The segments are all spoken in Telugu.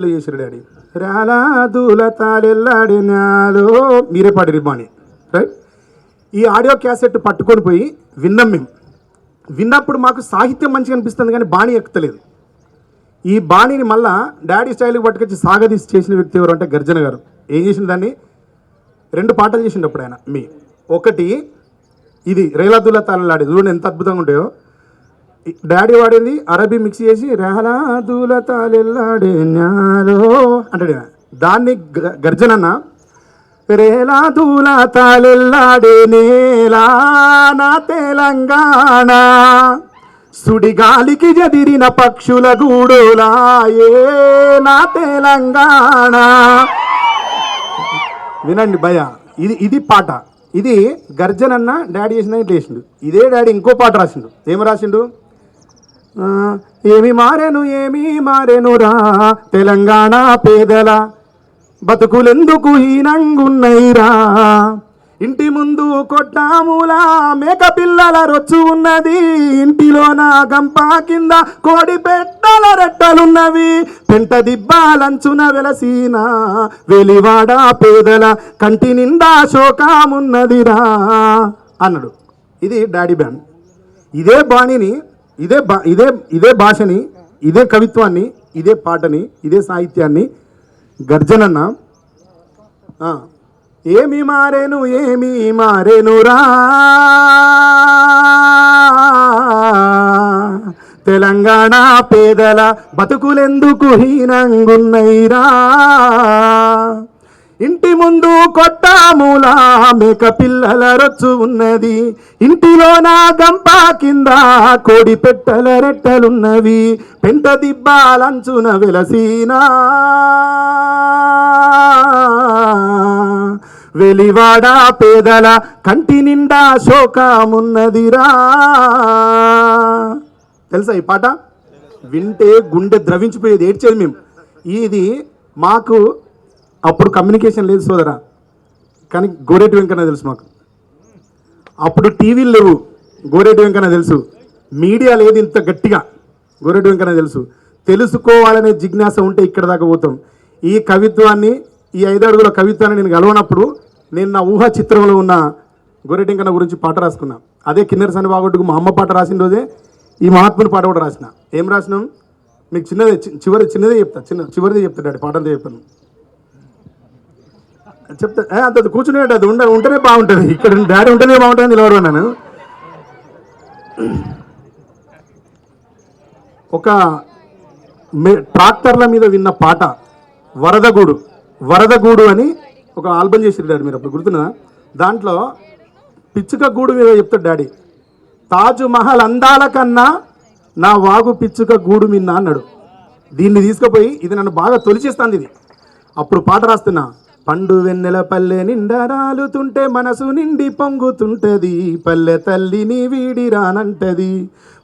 చేశారు డాడీ? రాలా దూల తాళెల్లాడినాలో మీరే పాడిరు బాణి రైట్ ఈ ఆడియో క్యాసెట్ పట్టుకొని పోయి విన్నాం మేము. విన్నప్పుడు మాకు సాహిత్యం మంచిగా అనిపిస్తుంది కానీ బాణి ఎక్కుతలేదు. ఈ బాణిని మళ్ళా డాడీ స్టైల్కి పట్టుకొచ్చి సాగదీసి చేసిన వ్యక్తి ఎవరు అంటే గర్జన గారు. ఏం చేసిన దాన్ని? రెండు పాటలు చేసిండప్పుడు ఆయన మీ. ఒకటి ఇది రేలాదుల్లా తాళలాడి చూడండి ఎంత అద్భుతంగా ఉంటాయో. డాడీ వాడింది అరబీ మిక్స్ చేసి రేలాదుల తాళెల్లాడే న్యాలో అంటాడు దాన్ని గ- రేలా రేలాదుల తాళెల్లాడే నేలా నా తెలంగాణ. సుడిగాలికి జదిరిన పక్షుల గూడులాయే నా తెలంగాణ. వినండి భయ ఇది ఇది పాట. ఇది గర్జన్ అన్న డాడీ చేసిన ఇట్లా వేసిండు ఇదే డాడీ ఇంకో పాట రాసిండు. ఏం రాసిండు? ఏమి మారెను ఏమి మారెనురా? తెలంగాణ పేదల బతుకులెందుకు హీనంగున్నైరా ఇంటి ముందు కొట్టాములా మేక పిల్లల రొచ్చు ఉన్నది. ఇంటిలోన గంప కింద కోడి పెట్టల రెట్టలున్నవి. పెంట దిబ్బ లంచున వెలసిన వెలివాడ పేదల కంటి నిండా శోకమున్నదిరా అన్నాడు. ఇది డాడీ బ్యాండ్ ఇదే బాణిని ఇదే బా ఇదే ఇదే భాషని ఇదే కవిత్వాన్ని ఇదే పాటని ఇదే సాహిత్యాన్ని గర్జనన్న. ఏమి మారేను ఏమి మారేను రా? తెలంగాణ పేదల బతుకులెందుకు హీనంగున్నైరా ఇంటి ముందు కొట్టాములా మేక పిల్లల రొచ్చు ఉన్నది. ఇంటిలో నా గంప కింద కోడి పెట్టల రెట్టలున్నవి. పెంట దిబ్బాలంచున వెలసీనా వెలివాడ పేదల కంటి నిండా శోకమున్నదిరా. తెలుసా ఈ పాట? వింటే గుండె ద్రవించిపోయేది. ఏడ్చేది మేము. ఇది మాకు అప్పుడు కమ్యూనికేషన్ లేదు సోదరా. కానీ గోరేటి వెంకన్న తెలుసు మాకు. అప్పుడు టీవీలు లేవు. గోరేటి వెంకన్న తెలుసు. మీడియా లేదు ఇంత గట్టిగా. గోరేటి వెంకన్న తెలుసు. తెలుసుకోవాలనే జిజ్ఞాస ఉంటే ఇక్కడ దాకా పోతాం. ఈ కవిత్వాన్ని ఈ ఐదు అడుగుల కవిత్వాన్ని నేను కలవనప్పుడు నేను నా ఊహా చిత్రంలో ఉన్న గోరేటి వెంకన్న గురించి పాట రాసుకున్నా. అదే కిన్నెర సని బాగొట్టుకు మా అమ్మ పాట రాసిన రోజే ఈ మహాత్ముని పాట కూడా రాసిన. ఏం రాసినాం? మీకు చిన్నదే చివరి చిన్నదే చెప్తా. చిన్న చివరిదే చెప్తాడు డాడీ పాటలతో చెప్తాను. చెప్తా అంత కూర్చునే అది ఉండ ఉంటేనే బాగుంటుంది. ఇక్కడ డాడీ ఉంటేనే బాగుంటుంది నిలవరు నేను? ఒక మే- ట్రాక్టర్ల మీద విన్న పాట వరదగూడు వరదగూడు అని ఒక ఆల్బమ్ చేసి డాడీ మీరు అప్పుడు గుర్తున్నా దాంట్లో పిచ్చుక గూడు మీద చెప్తాడు డాడీ తాజు మహల్ అందాల కన్నా నా వాగు పిచ్చుక గూడు మిన్న అన్నాడు. దీన్ని తీసుకుపోయి ఇది నన్ను బాగా తొలిచేస్తాంది ఇది. అప్పుడు పాట రాస్తున్నా పండు వెన్నెల పల్లె నిండా రాలుతుంటే మనసు నిండి పొంగుతుంటది. పల్లె తల్లిని వీడి రానంటది.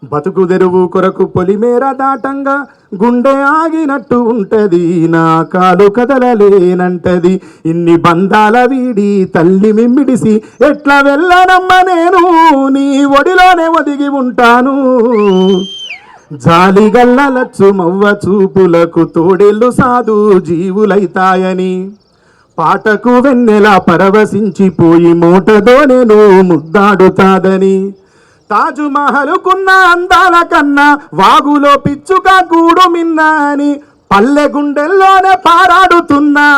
బతుకు తెరువు కొరకు పొలిమేర దాటంగా గుండె ఆగినట్టు ఉంటది. నా కాలు కదలలేనంటది. ఇన్ని బంధాల వీడి తల్లి మిమ్మిడిసి ఎట్లా వెళ్ళనమ్మ నేను? నీ ఒడిలోనే ఒదిగి ఉంటాను. జాలిగల్లలచ్చు మవ్వ చూపులకు తోడేళ్ళు సాధు జీవులైతాయని పాటకు వెన్నెల పరవశించిపోయి మూటదోనెను ముద్దాడుతాదని తాజుమహలుకున్న అందాల కన్నా వాగులో పిచ్చుక గూడు మిన్నా అని పల్లె గుండెల్లోనే పారాడుతున్నా.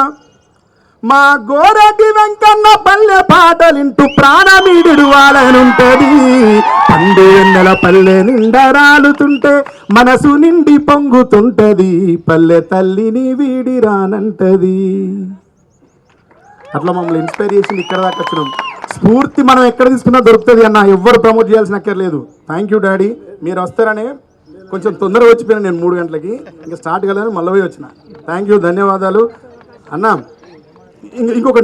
మా గోరటి వెంకన్న పల్లె పాటలింటూ ప్రాణమీడుడు వాళ్ళనుంటది పండు పల్లె నిండా రాలుతుంటే మనసు నిండి పొంగుతుంటది. పల్లె తల్లిని వీడి రానంటది. అట్లా మమ్మల్ని ఇన్స్పైర్ చేసింది ఇక్కడ దాకా వచ్చినాం. స్ఫూర్తి మనం ఎక్కడ తీసుకున్నా దొరుకుతుంది అన్న ఎవ్వరు ప్రమోట్ చేయాల్సిన అక్కర్లేదు థ్యాంక్ యూ డాడీ మీరు వస్తారనే కొంచెం తొందరగా వచ్చిపోయినా నేను మూడు గంటలకి. ఇంకా స్టార్ట్ కలని మళ్ళీ పోయి వచ్చిన. థ్యాంక్ యూ ధన్యవాదాలు. అన్న ఇంకొక